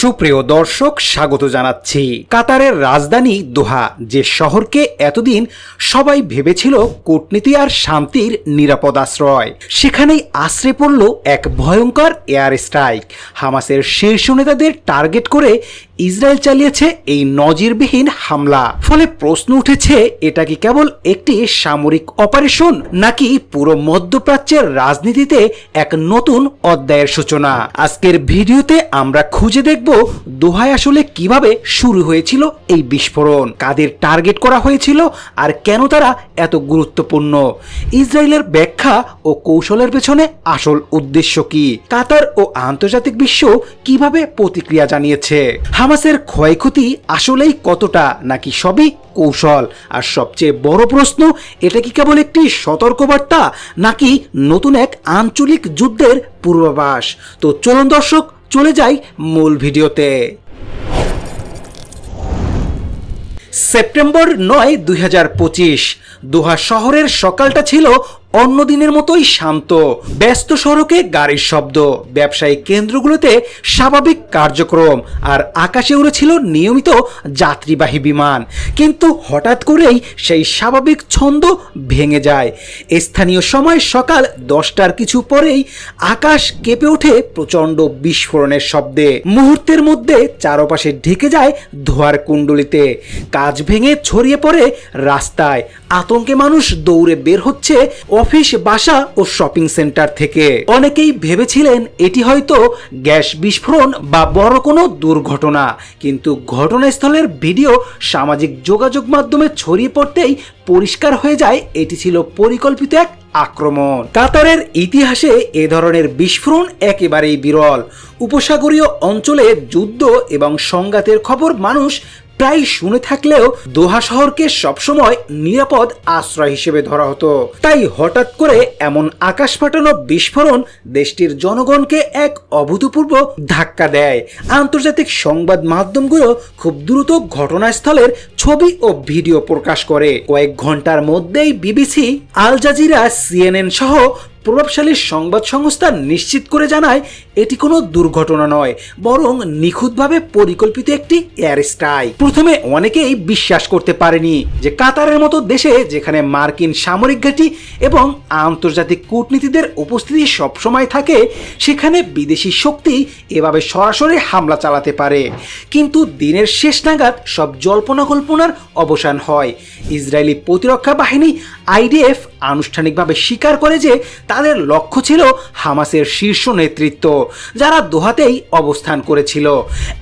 সুপ্রিয় দর্শক, স্বাগত জানাচ্ছি। কাতারের রাজধানী দোহা, যে শহরকে এতদিন সবাই ভেবেছিল কূটনীতি আর শান্তির নিরাপদ আশ্রয়, সেখানেই আশ্রে পড়ল এক ভয়ঙ্কর এয়ার স্ট্রাইক। হামাসের শীর্ষ নেতাদের টার্গেট করে ইসরায়েল চালিয়েছে এই নজিরবিহীন হামলা। ফলে প্রশ্ন উঠেছে, এটা কি কেবল একটি সামরিক অপারেশন, নাকি পুরো মধ্যপ্রাচ্যের রাজনীতিতে এক নতুন অধ্যায়ের সূচনা? আজকের ভিডিওতে আমরা খুঁজে দেখব দোহায় আসলে কীভাবে শুরু হয়েছিল এই বিস্ফোরণ, কাদের টার্গেট করা হয়েছিল, আর কেন তারা এত গুরুত্বপূর্ণ? ইসরায়েলের ব্যাখ্যা ও কৌশলের পেছনে আসল উদ্দেশ্য কি? কাতার ও আন্তর্জাতিক বিশ্ব কীভাবে প্রতিক্রিয়া জানিয়েছে? হামাসের ক্ষয়ক্ষতি আসলেই কতটা নাকি সবই কৌশল? আর সবচেয়ে বড় প্রশ্ন, এটা কি কেবল একটি সতর্কবার্তা নাকি নতুন এক আঞ্চলিক যুদ্ধের পূর্বাভাস? তো চলুন দর্শক, চলে যাই মূল ভিডিওতে। সেপ্টেম্বর নয়, দুই হাজার পঁচিশ, দোহা শহরের সকালটা ছিল অন্য দিনের মতোই শান্ত, ব্যস্ত সড়কে গাড়ির শব্দ। ব্যবসায়িক কেন্দ্রগুলোতে স্বাভাবিক কার্যক্রম আর আকাশে উড়েছিল নিয়মিত যাত্রীবাহী বিমান। কিন্তু হঠাৎ করেই সেই স্বাভাবিক ছন্দ ভেঙে যায়। স্থানীয় সময় সকাল দশটার কিছু পরেই আকাশ কেঁপে ওঠে প্রচণ্ড বিস্ফোরণের শব্দে। মুহূর্তের মধ্যে চারপাশে ঢেকে যায় ধোয়ার কুণ্ডলিতে। কাজ ভেঙে ছড়িয়ে পড়ে রাস্তায়। আতঙ্কে মানুষ দৌড়ে বের হচ্ছে অফিস, বাসা ও শপিং সেন্টার থেকে। অনেকেই ভেবেছিলেন এটি হয়তো গ্যাস বিস্ফোরণ বা বড় কোনো দুর্ঘটনা। কিন্তু ঘটনাস্থলের ভিডিও সামাজিক যোগাযোগ মাধ্যমে ছড়িয়ে পড়তেই পরিষ্কার হয়ে যায়, এটি ছিল পরিকল্পিত এক আক্রমণ। কাতারের ইতিহাসে এ ধরনের বিস্ফোরণ একেবারেই বিরল। উপসাগরীয় অঞ্চলে যুদ্ধ এবং সংঘাতের খবর মানুষ প্রায় শুনে থাকলেও দোহা শহরকে সবসময় নিরাপদ আশ্রয় হিসেবে ধরা হতো। তাই হঠাৎ করে এমন আকাশ ফাটানো বিস্ফোরণ দেশটির জনগণকে এক অভূতপূর্ব ধাক্কা দেয়। আন্তর্জাতিক সংবাদ মাধ্যমগুলো খুব দ্রুত ঘটনাস্থলের ছবি ও ভিডিও প্রকাশ করে। কয়েক ঘণ্টার মধ্যেই বিবিসি, আল জাজিরা, সিএনএন সহ প্রভাবশালী সংবাদ সংস্থা নিশ্চিত করে জানায়, এটি কোনো দুর্ঘটনা নয়, বরং নিখুঁতভাবে পরিকল্পিত একটি এয়ার স্ট্রাইক। প্রথমে অনেকেই বিশ্বাস করতে পারেনি যে কাতারের মতো দেশে যেখানে মার্কিন সামরিক ঘাঁটি এবং আন্তর্জাতিক কূটনীতিদের উপস্থিতি সবসময় থাকে, সেখানে বিদেশি শক্তি এভাবে সরাসরি হামলা চালাতে পারে। কিন্তু দিনের শেষ নাগাদ সব জল্পনা কল্পনার অবসান হয়। ইসরায়েলি প্রতিরক্ষা বাহিনী আইডিএফ আনুষ্ঠানিকভাবে স্বীকার করে যে তাদের লক্ষ্য ছিল হামাসের শীর্ষ নেতৃত্ব, যারা দোহাতেই অবস্থান করেছিল।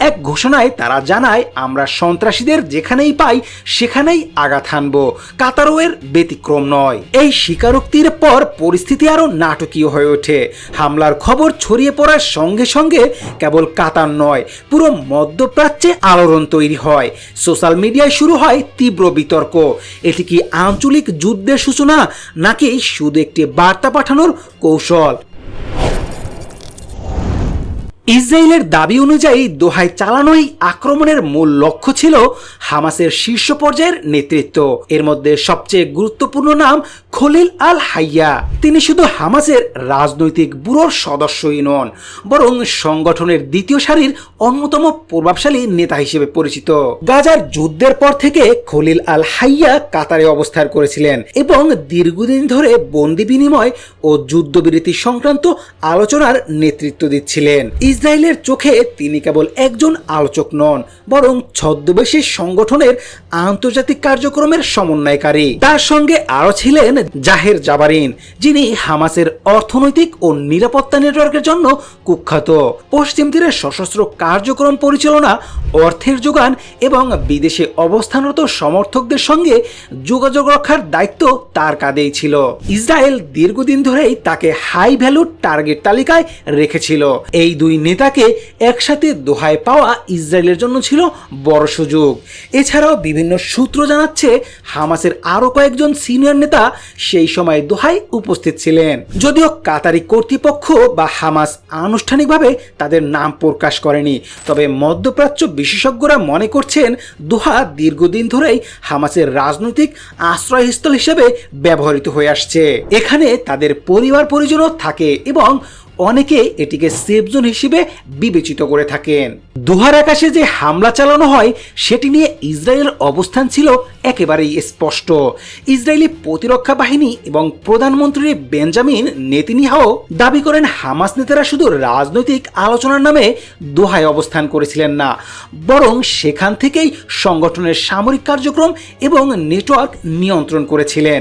এক ঘোষণায় তারা জানায়, আমরা সন্ত্রাসীদের যেখানেই পাই, সেখানেই আঘাত হানব। কাতারোয়ের ব্যতিক্রম নয়। এই স্বীকারোক্তির পর পরিস্থিতি আরও নাটকীয় হয়ে ওঠে। হামলার খবর ছড়িয়ে পড়ার সঙ্গে সঙ্গে কেবল কাতার নয়, পুরো মধ্যপ্রাচ্যে আলোড়ন তৈরি হয়। সোশ্যাল মিডিয়ায় শুরু হয় তীব্র বিতর্ক। এটি কি আঞ্চলিক যুদ্ধের সূচনা নাকি শুধু একটি বার্তা পাঠানোর কৌশল? ইসরায়েলের দাবি অনুযায়ী দোহায় চালানোই আক্রমণের মূল লক্ষ্য ছিল হামাসের শীর্ষ পর্যায়ের নেতৃত্ব। এর মধ্যে সবচেয়ে গুরুত্বপূর্ণ নাম খলিল আল হাইয়া তিনি শুধু হামাসের রাজনৈতিক ব্যুরোর সদস্যই নন, বরং সংগঠনের দ্বিতীয় সারির অন্যতম প্রভাবশালী নেতা হিসেবে পরিচিত। গাজার যুদ্ধের পর থেকে খলিল আল হাইয়া কাতারে অবস্থান করেছিলেন এবং দীর্ঘদিন ধরে বন্দি বিনিময় ও যুদ্ধবিরতি সংক্রান্ত আলোচনার নেতৃত্ব দিচ্ছিলেন। ইসরায়েলের চোখে তিনি কেবল একজন আলোচক নন, বরং ছদ্মবেশী সংগঠনের আন্তর্জাতিক কার্যক্রমের সমন্বয়কারী। তার সঙ্গে আরও ছিলেন জাহের জাবারিন, যিনি হামাসের অর্থনৈতিক ও নিরাপত্তা নেটওয়ার্কের জন্য কুখ্যাত। পশ্চিম তীরের সশস্ত্র কার্যক্রম পরিচালনা, অর্থের যোগান এবং বিদেশে অবস্থানরত সমর্থকদের সঙ্গে যোগাযোগ রক্ষার দায়িত্ব তার কাঁধেই ছিল। ইসরায়েল দীর্ঘদিন ধরেই তাকে হাই ভ্যালুর টার্গেট তালিকায় রেখেছিল। এই দুই নেতাকে একসাথে দোহায় পাওয়া ইসরায়েলের জন্য ছিল বড় সুযোগ। এছাড়াও বিভিন্ন সূত্র জানাচ্ছে হামাসের আরও কয়েকজন সিনিয়র নেতা সেই সময় দোহায় উপস্থিত ছিলেন। যদিও কাতারি কর্তৃপক্ষ বা হামাস আনুষ্ঠানিকভাবে তাদের নাম প্রকাশ করেনি। তবে মধ্যপ্রাচ্য বিশেষজ্ঞরা মনে করছেন দোহা দীর্ঘদিন ধরেই হামাসের রাজনৈতিক আশ্রয়স্থল হিসেবে ব্যবহৃত হয়ে আসছে। এখানে তাদের পরিবার পরিজনও থাকে এবং অনেকে এটিকে সেফ জোন হিসেবে বিবেচিত করে থাকেন। দোহার আকাশে যে হামলা চালানো হয়, সেটি নিয়ে ইসরায়েলের অবস্থান ছিল একেবারেই স্পষ্ট। ইসরায়েলি প্রতিরক্ষা বাহিনী এবং প্রধানমন্ত্রী বেঞ্জামিন নেতিনিহাও দাবি করেন হামাস নেতারা শুধু রাজনৈতিক আলোচনার নামে দোহায় অবস্থান করেছিলেন না, বরং সেখান থেকেই সংগঠনের সামরিক কার্যক্রম এবং নেটওয়ার্ক নিয়ন্ত্রণ করেছিলেন।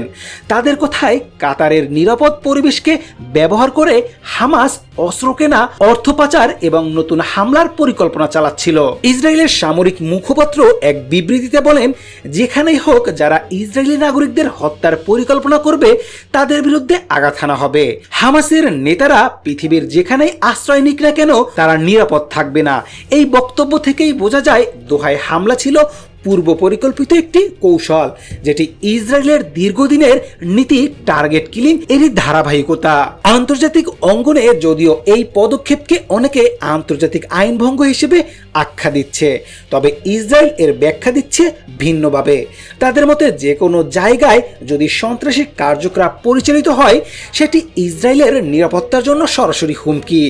তাদের কথায় কাতারের নিরাপদ পরিবেশকে ব্যবহার করে হামাস অস্ত্র কেনা, অর্থ পাচার এবং নতুন হামলার পরিকল্পনা চালাচ্ছিল। ইসরায়েলের সামরিক মুখপাত্র এক বিবৃতিতে বলেন যেখানেই হোক, যারা ইসরায়েলি নাগরিকদের হত্যার পরিকল্পনা করবে, তাদের বিরুদ্ধে আঘাত হানা হবে। হামাসের নেতারা পৃথিবীর যেখানেই আশ্রয় নিক না কেন, তারা নিরাপদ থাকবে না। এই বক্তব্য থেকেই বোঝা যায়, দোহায় হামলা ছিল পূর্ব পরিকল্পিত একটি কৌশল, যেটি ইসরায়েলের দীর্ঘদিনের নীতি টার্গেট কিলিং এরই ধারাবাহিকতা। আন্তর্জাতিক অঙ্গনে যদিও এই পদক্ষেপকে অনেকে আন্তর্জাতিক আইন ভঙ্গ হিসেবে আখ্যা দিচ্ছে, তবে ইসরায়েল এর ব্যাখ্যা দিচ্ছে ভিন্নভাবে। তাদের মতে যে কোনো জায়গায় যদি সন্ত্রাসী কার্যকলাপ পরিচালিত হয়, সেটি ইসরায়েলের নিরাপত্তার জন্য সরাসরি হুমকি।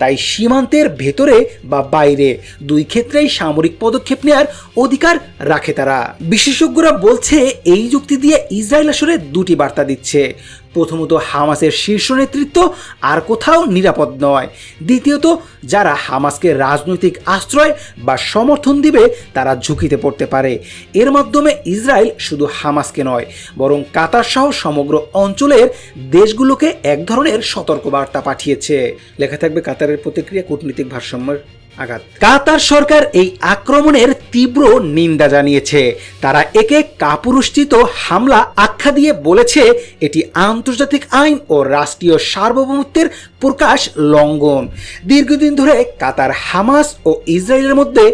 তাই সীমান্তের ভেতরে বা বাইরে দুই ক্ষেত্রেই সামরিক পদক্ষেপ নেওয়ার অধিকার রাখে তারা। বিশেষজ্ঞরা বলছে, এই যুক্তি দিয়ে ইসরায়েল আসলে দুটি বার্তা দিচ্ছে। প্রথমত, হামাসের শীর্ষ নেতৃত্ব আর কোথাও নিরাপদ নয়। দ্বিতীয়ত, যারা হামাসকে রাজনৈতিক আশ্রয় বা সমর্থন দিবে, তারা ঝুঁকিতে পড়তে পারে। এর মাধ্যমে ইসরায়েল শুধু হামাসকে নয়, বরং কাতার সহ সমগ্র অঞ্চলের দেশগুলোকে এক ধরনের সতর্কবার্তা পাঠিয়েছে। লেখা থাকবে কাতারের প্রতিক্রিয়া কূটনীতিক ভারসাম্যের আঘাত। কাতার সরকার এই আক্রমণের তীব্র নিন্দা জানিয়েছে। তারা একে কাপুরুষচিত হামলা আখ্যা দিয়ে বলেছে, এটি আন্তর্জাতিক আইন ও রাষ্ট্রীয় সার্বভৌমত্বের প্রকাশ লঙ্ঘন। দীর্ঘদিন ধরে কাতার, হামাস ও ইসরায়েলের মধ্যে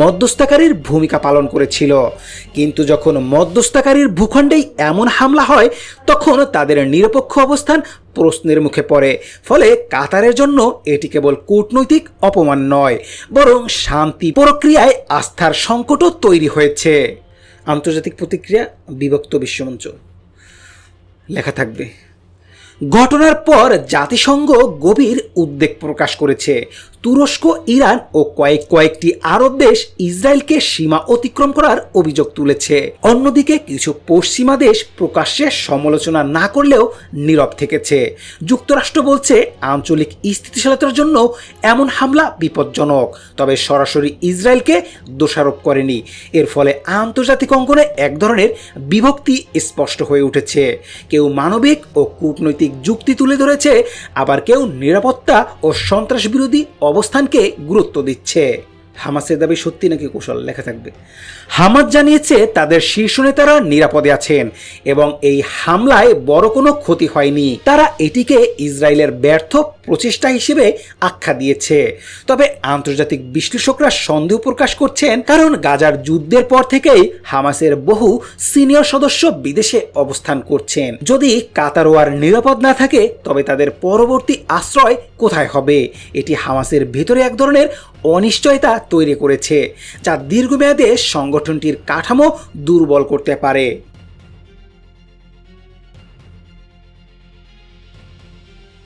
মধ্যস্থকারীর ভূমিকা পালন করেছিল। কিন্তু যখন মধ্যস্থকারীর ভূখণ্ডেই এমন হামলা হয়, তখন তাদের নিরপেক্ষ অবস্থান প্রশ্নের মুখে পড়ে। ফলে কাতারের জন্য এটি কেবল কূটনৈতিক অপমান নয়, বরং শান্তি প্রক্রিয়ায় আস্থার সংকটও তৈরি হয়েছে। আন্তর্জাতিক প্রতিক্রিয়া, বিভক্ত বিশ্বমঞ্চ। লেখা থাকবে, ঘটনার পর জাতিসংঘ গভীর উদ্বেগ প্রকাশ করেছে। তুরস্ক, ইরান ও কয়েক কয়েকটি আরব দেশ ইসরায়েলকে সীমা অতিক্রম করার অভিযোগ তুলেছে। অন্যদিকে কিছু পশ্চিমা দেশ প্রকাশ্যে সমালোচনা না করলেও নীরব থেকেছে। যুক্তরাষ্ট্র বলছে, আঞ্চলিক স্থিতিশীলতার জন্য এমন হামলা বিপজ্জনক, তবে সরাসরি ইসরায়েলকে দোষারোপ করেনি। এর ফলে আন্তর্জাতিক অঙ্গনে এক ধরনের বিভক্তি স্পষ্ট হয়ে উঠেছে। কেউ মানবিক ও কূটনৈতিক যুক্তি তুলে ধরেছে, আবার কেউ নিরাপত্তা ও সন্ত্রাস বিরোধী অবস্থানকে গুরুত্ব দিচ্ছে। হামাসের দাবি সত্যি নাকি কুশল? লেখা থাকবে। হামাস জানিয়েছে তাদের শীর্ষ নেতারা নিরাপদে আছেন এবং এই হামলায় বড় কোনো ক্ষতি হয়নি। তারা এটিকে ইসরায়েলের ব্যর্থ প্রচেষ্টা হিসেবে আখ্যা দিয়েছে। তবে আন্তর্জাতিক বিশ্লেষকরা সন্দেহ প্রকাশ করছেন, কারণ গাজার যুদ্ধের পর থেকেই হামাসের বহু সিনিয়র সদস্য বিদেশে অবস্থান করছেন। যদি কাতারোয়ার নিরাপদ না থাকে, তবে তাদের পরবর্তী আশ্রয় কোথায় হবে? এটি হামাসের ভেতরে এক ধরনের অনিশ্চয়তা তৈরি করেছে যা দীর্ঘমেয়াদে সংগঠনটির কাঠামো দুর্বল করতে পারে।